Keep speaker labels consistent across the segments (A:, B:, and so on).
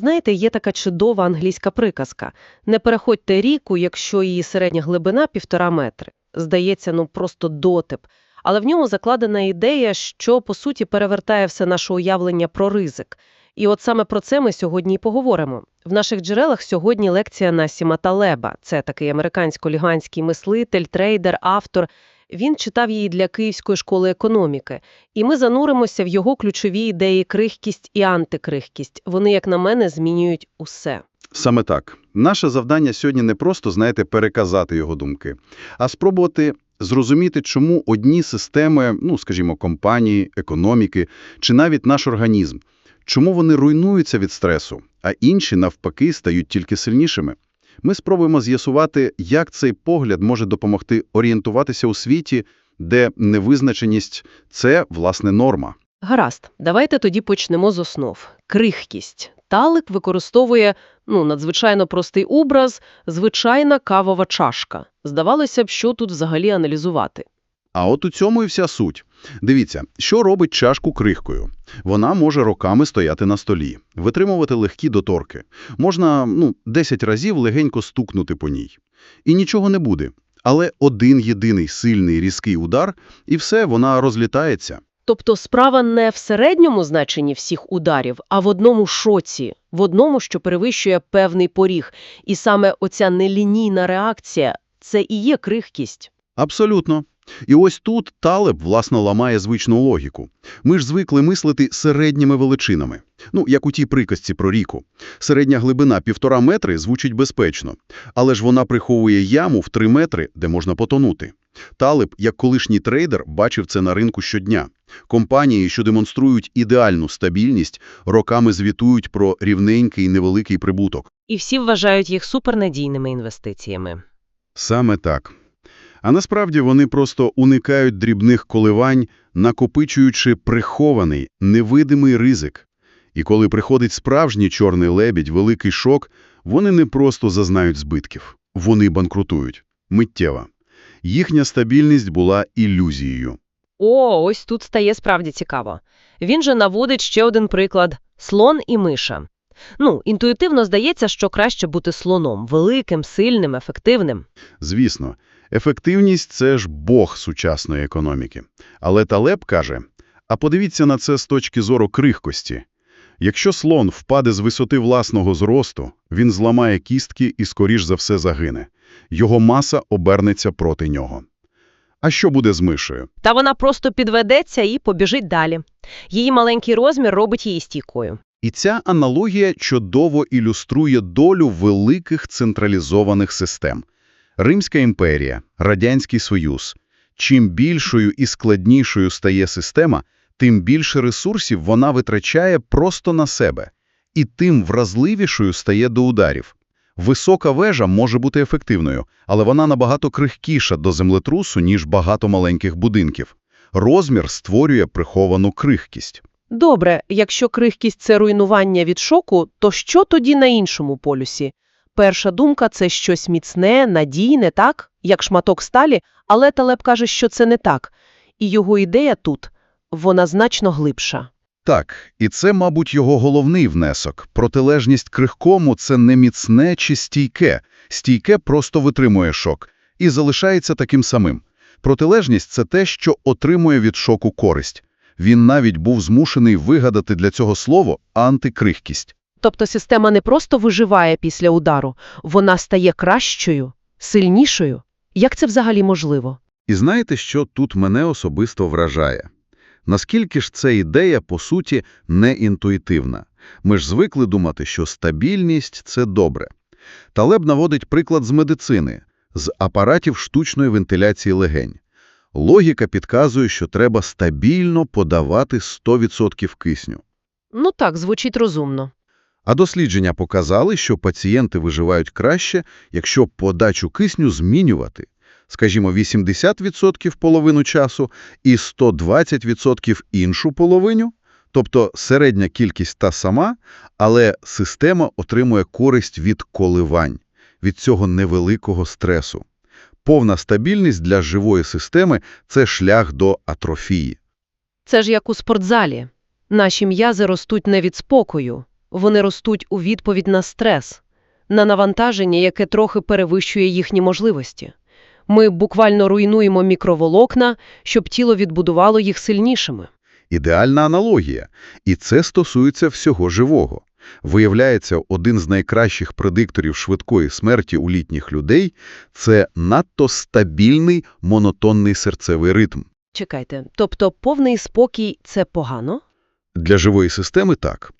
A: Знаєте, є така чудова англійська приказка «Не переходьте ріку, якщо її середня глибина – півтора метри». Здається, ну просто дотип. Але в ньому закладена ідея, що, по суті, перевертає все наше уявлення про ризик. І от саме про це ми сьогодні і поговоримо. В наших джерелах сьогодні лекція Насіма Талеба. Це такий американсько-ліганський мислитель, трейдер, автор. Він читав її для Київської школи економіки. І ми зануримося в його ключові ідеї крихкість і антикрихкість. Вони, як на мене, змінюють усе.
B: Саме так. Наше завдання сьогодні не просто, знаєте, переказати його думки, а спробувати зрозуміти, чому одні системи, ну, скажімо, компанії, економіки, чи навіть наш організм, чому вони руйнуються від стресу, а інші, навпаки, стають тільки сильнішими. Ми спробуємо з'ясувати, як цей погляд може допомогти орієнтуватися у світі, де невизначеність – це, власне, норма.
A: Гаразд, давайте тоді почнемо з основ. Крихкість. Талик використовує ну, надзвичайно простий образ – звичайна кавова чашка. Здавалося б, що тут взагалі аналізувати.
B: А от у цьому і вся суть. Дивіться, що робить чашку крихкою. Вона може роками стояти на столі, витримувати легкі доторки. Можна, ну, 10 разів легенько стукнути по ній. І нічого не буде. Але один єдиний сильний різкий удар, і все, вона розлітається.
A: Тобто справа не в середньому значенні всіх ударів, а в одному шоці, в одному, що перевищує певний поріг. І саме оця нелінійна реакція – це і є крихкість.
B: Абсолютно. І ось тут Талеб, власне, ламає звичну логіку. Ми ж звикли мислити середніми величинами. Ну, як у тій приказці про ріку. Середня глибина півтора метри звучить безпечно, але ж вона приховує яму в три метри, де можна потонути. Талеб, як колишній трейдер, бачив це на ринку щодня. Компанії, що демонструють ідеальну стабільність, роками звітують про рівненький невеликий прибуток.
A: І всі вважають їх супернадійними інвестиціями.
B: Саме так. А насправді вони просто уникають дрібних коливань, накопичуючи прихований, невидимий ризик. І коли приходить справжній чорний лебідь, великий шок, вони не просто зазнають збитків. Вони банкрутують. Миттєво. Їхня стабільність була ілюзією.
A: О, ось тут стає справді цікаво. Він же наводить ще один приклад – слон і миша. Ну, інтуїтивно здається, що краще бути слоном – великим, сильним, ефективним.
B: Звісно, ефективність – це ж бог сучасної економіки. Але Талеб каже, а подивіться на це з точки зору крихкості. Якщо слон впаде з висоти власного зросту, він зламає кістки і, скоріш за все, загине. Його маса обернеться проти нього. А що буде з мишею?
A: Та вона просто підведеться і побіжить далі. Її маленький розмір робить її стійкою.
B: І ця аналогія чудово ілюструє долю великих централізованих систем. Римська імперія, Радянський Союз. Чим більшою і складнішою стає система, тим більше ресурсів вона витрачає просто на себе. І тим вразливішою стає до ударів. Висока вежа може бути ефективною, але вона набагато крихкіша до землетрусу, ніж багато маленьких будинків. Розмір створює приховану крихкість.
A: Добре, якщо крихкість – це руйнування від шоку, то що тоді на іншому полюсі? Перша думка – це щось міцне, надійне, так? Як шматок сталі, але Талеб каже, що це не так. І його ідея тут – вона значно глибша.
B: Так, і це, мабуть, його головний внесок. Протилежність крихкому – це не міцне чи стійке. Стійке просто витримує шок і залишається таким самим. Протилежність – це те, що отримує від шоку користь. Він навіть був змушений вигадати для цього слово «антикрихкість».
A: Тобто система не просто виживає після удару, вона стає кращою, сильнішою. Як це взагалі можливо?
B: І знаєте, що тут мене особисто вражає? Наскільки ж ця ідея, по суті, не інтуїтивна? Ми ж звикли думати, що стабільність – це добре. Талеб наводить приклад з медицини, з апаратів штучної вентиляції легень. Логіка підказує, що треба стабільно подавати 100% кисню.
A: Ну так, звучить розумно.
B: А дослідження показали, що пацієнти виживають краще, якщо подачу кисню змінювати. Скажімо, 80% половину часу і 120% іншу половину. Тобто середня кількість та сама, але система отримує користь від коливань, від цього невеликого стресу. Повна стабільність для живої системи – це шлях до атрофії.
A: Це ж як у спортзалі. Наші м'язи ростуть не від спокою, Вони ростуть у відповідь на стрес, на навантаження, яке трохи перевищує їхні можливості. Ми буквально руйнуємо мікроволокна, щоб тіло відбудувало їх сильнішими.
B: Ідеальна аналогія. І це стосується всього живого. Виявляється, один з найкращих предикторів швидкої смерті у літніх людей – це надто стабільний монотонний серцевий ритм.
A: Чекайте, тобто повний спокій – це погано?
B: Для живої системи – так.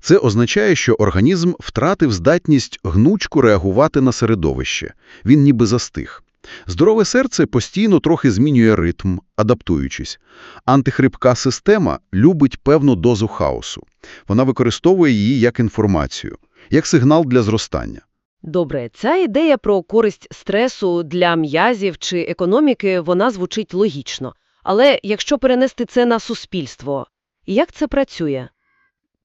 B: Це означає, що організм втратив здатність гнучко реагувати на середовище. Він ніби застиг. Здорове серце постійно трохи змінює ритм, адаптуючись. Антихрипка система любить певну дозу хаосу. Вона використовує її як інформацію, як сигнал для зростання.
A: Добре, ця ідея про користь стресу для м'язів чи економіки, вона звучить логічно. Але якщо перенести це на суспільство, як це працює?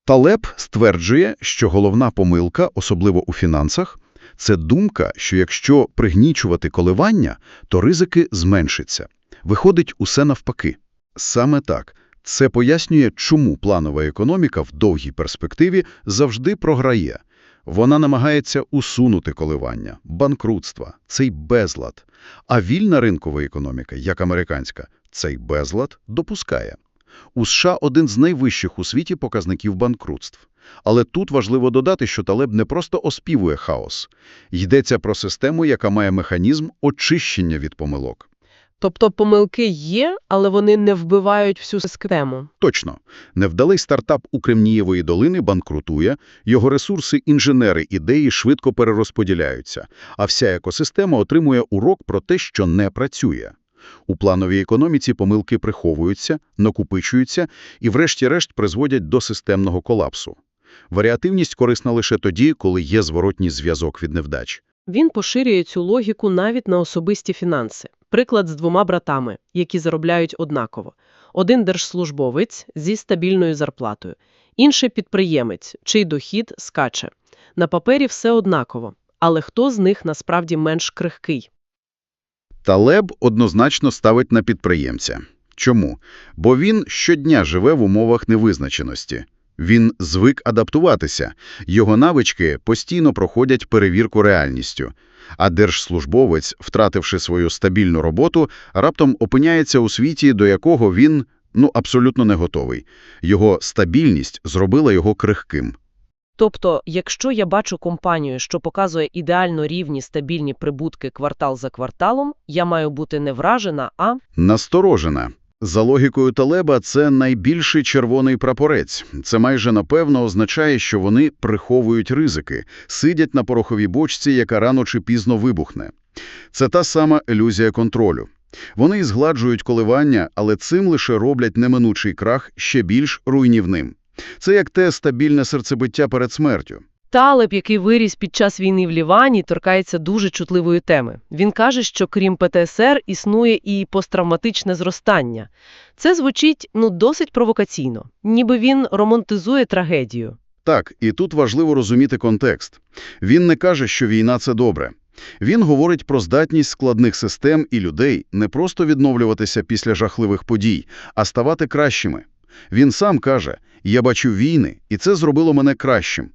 B: Талеб стверджує, що головна помилка, особливо у фінансах, це думка, що якщо пригнічувати коливання, то ризики зменшаться. Виходить усе навпаки. Саме так. Це пояснює, чому планова економіка в довгій перспективі завжди програє. Вона намагається усунути коливання, банкрутства, цей безлад. А вільна ринкова економіка, як американська, цей безлад допускає. У США один з найвищих у світі показників банкрутств. Але тут важливо додати, що Талеб не просто оспівує хаос. Йдеться про систему, яка має механізм очищення від помилок.
A: Тобто помилки є, але вони не вбивають всю систему.
B: Точно. Невдалий стартап у Кремнієвої долини банкрутує, його ресурси, інженери, ідеї швидко перерозподіляються, а вся екосистема отримує урок про те, що не працює. У плановій економіці помилки приховуються, накопичуються і врешті-решт призводять до системного колапсу. Варіативність корисна лише тоді, коли є зворотній зв'язок від невдач.
A: Він поширює цю логіку навіть на особисті фінанси. Приклад з двома братами, які заробляють однаково. Один держслужбовець зі стабільною зарплатою, інший підприємець, чий дохід скаче. На папері все однаково, але хто з них насправді менш крихкий?
B: Талеб однозначно ставить на підприємця. Чому? Бо він щодня живе в умовах невизначеності. Він звик адаптуватися, його навички постійно проходять перевірку реальністю. А держслужбовець, втративши свою стабільну роботу, раптом опиняється у світі, до якого він, ну, абсолютно не готовий. Його стабільність зробила його крихким.
A: Тобто, якщо я бачу компанію, що показує ідеально рівні стабільні прибутки квартал за кварталом, я маю бути не вражена, а
B: Насторожена. За логікою Талеба, це найбільший червоний прапорець. Це майже напевно означає, що вони приховують ризики, сидять на пороховій бочці, яка рано чи пізно вибухне. Це та сама ілюзія контролю. Вони згладжують коливання, але цим лише роблять неминучий крах ще більш руйнівним. Це як те стабільне серцебиття перед смертю.
A: Талеб, який виріс під час війни в Лівані, торкається дуже чутливої теми. Він каже, що крім ПТСР існує і посттравматичне зростання. Це звучить ну досить провокаційно, ніби він романтизує трагедію.
B: Так, і тут важливо розуміти контекст. Він не каже, що війна – це добре. Він говорить про здатність складних систем і людей не просто відновлюватися після жахливих подій, а ставати кращими. Він сам каже, я бачу війни, і це зробило мене кращим.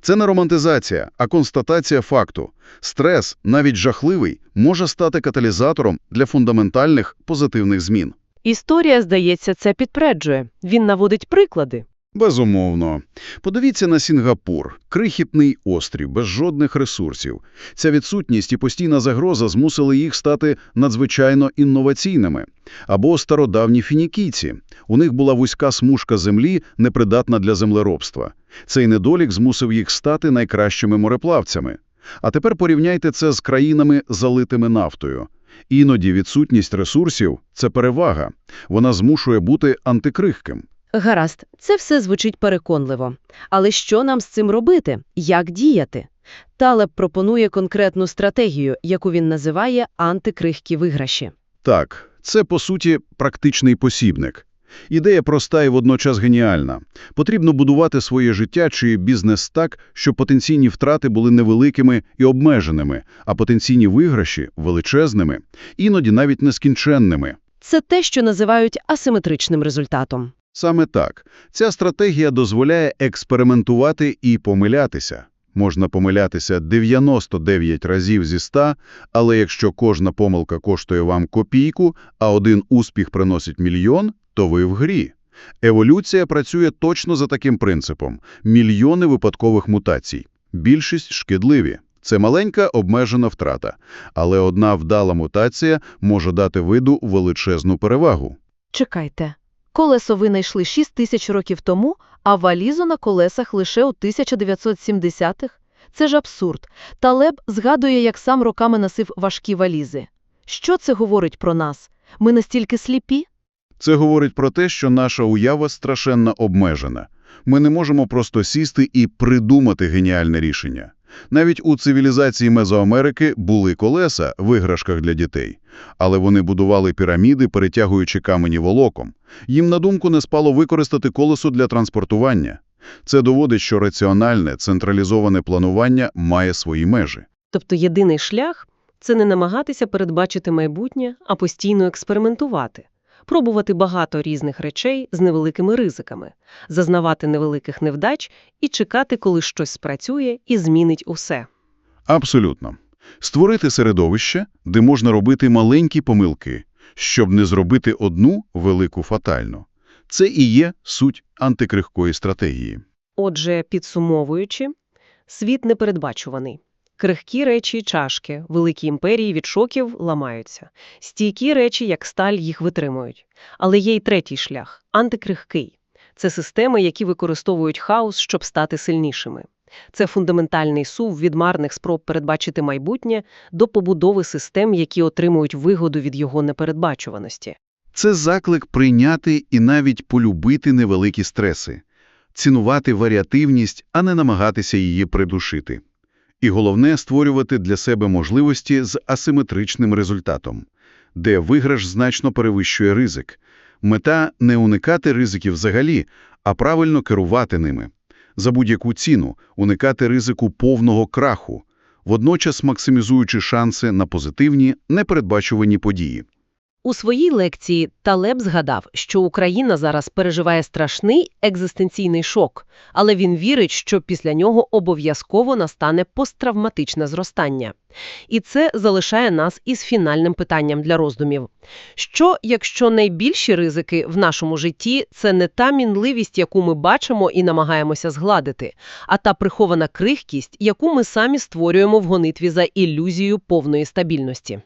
B: Це не романтизація, а констатація факту. Стрес, навіть жахливий, може стати каталізатором для фундаментальних позитивних змін.
A: Історія, здається, це підтверджує. Він наводить приклади.
B: Безумовно. Подивіться на Сінгапур. Крихітний острів, без жодних ресурсів. Ця відсутність і постійна загроза змусили їх стати надзвичайно інноваційними. Або стародавні фінікійці. У них була вузька смужка землі, непридатна для землеробства. Цей недолік змусив їх стати найкращими мореплавцями. А тепер порівняйте це з країнами, залитими нафтою. Іноді відсутність ресурсів – це перевага. Вона змушує бути антикрихким.
C: Гаразд, це все звучить переконливо. Але що нам з цим робити? Як діяти? Талеб пропонує конкретну стратегію, яку він називає антикрихкі виграші.
B: Так, це, по суті, практичний посібник. Ідея проста і водночас геніальна. Потрібно будувати своє життя чи бізнес так, щоб потенційні втрати були невеликими і обмеженими, а потенційні виграші – величезними, іноді навіть нескінченними.
C: Це те, що називають асиметричним результатом.
B: Саме так. Ця стратегія дозволяє експериментувати і помилятися. Можна помилятися 99 разів зі 100, але якщо кожна помилка коштує вам копійку, а один успіх приносить мільйон, то ви в грі. Еволюція працює точно за таким принципом. Мільйони випадкових мутацій. Більшість шкідливі. Це маленька обмежена втрата. Але одна вдала мутація може дати виду величезну перевагу.
D: Чекайте. Колесо винайшли 6 тисяч років тому, а валізу на колесах лише у 1970-х? Це ж абсурд. Талеб згадує, як сам роками носив важкі валізи. Що це говорить про нас? Ми настільки сліпі?
B: Це говорить про те, що наша уява страшенно обмежена. Ми не можемо просто сісти і придумати геніальне рішення. Навіть у цивілізації Мезоамерики були колеса в іграшках для дітей, але вони будували піраміди, перетягуючи камені волоком. Їм на думку не спало використати колесо для транспортування. Це доводить, що раціональне, централізоване планування має свої межі.
A: Тобто єдиний шлях – це не намагатися передбачити майбутнє, а постійно експериментувати. Пробувати багато різних речей з невеликими ризиками, зазнавати невеликих невдач і чекати, коли щось спрацює і змінить усе.
B: Абсолютно. Створити середовище, де можна робити маленькі помилки, щоб не зробити одну велику фатальну. Це і є суть антикрихкої стратегії.
A: Отже, підсумовуючи, світ непередбачуваний. Крихкі речі – чашки, великі імперії від шоків ламаються. Стійкі речі, як сталь, їх витримують. Але є й третій шлях – антикрихкий. Це системи, які використовують хаос, щоб стати сильнішими. Це фундаментальний сув від марних спроб передбачити майбутнє до побудови систем, які отримують вигоду від його непередбачуваності.
B: Це заклик прийняти і навіть полюбити невеликі стреси, цінувати варіативність, а не намагатися її придушити. І головне – створювати для себе можливості з асиметричним результатом, де виграш значно перевищує ризик. Мета – не уникати ризиків взагалі, а правильно керувати ними. За будь-яку ціну уникати ризику повного краху, водночас максимізуючи шанси на позитивні, непередбачувані події.
A: У своїй лекції Талеб згадав, що Україна зараз переживає страшний екзистенційний шок, але він вірить, що після нього обов'язково настане посттравматичне зростання. І це залишає нас із фінальним питанням для роздумів. Що, якщо найбільші ризики в нашому житті – це не та мінливість, яку ми бачимо і намагаємося згладити, а та прихована крихкість, яку ми самі створюємо в гонитві за ілюзією повної стабільності?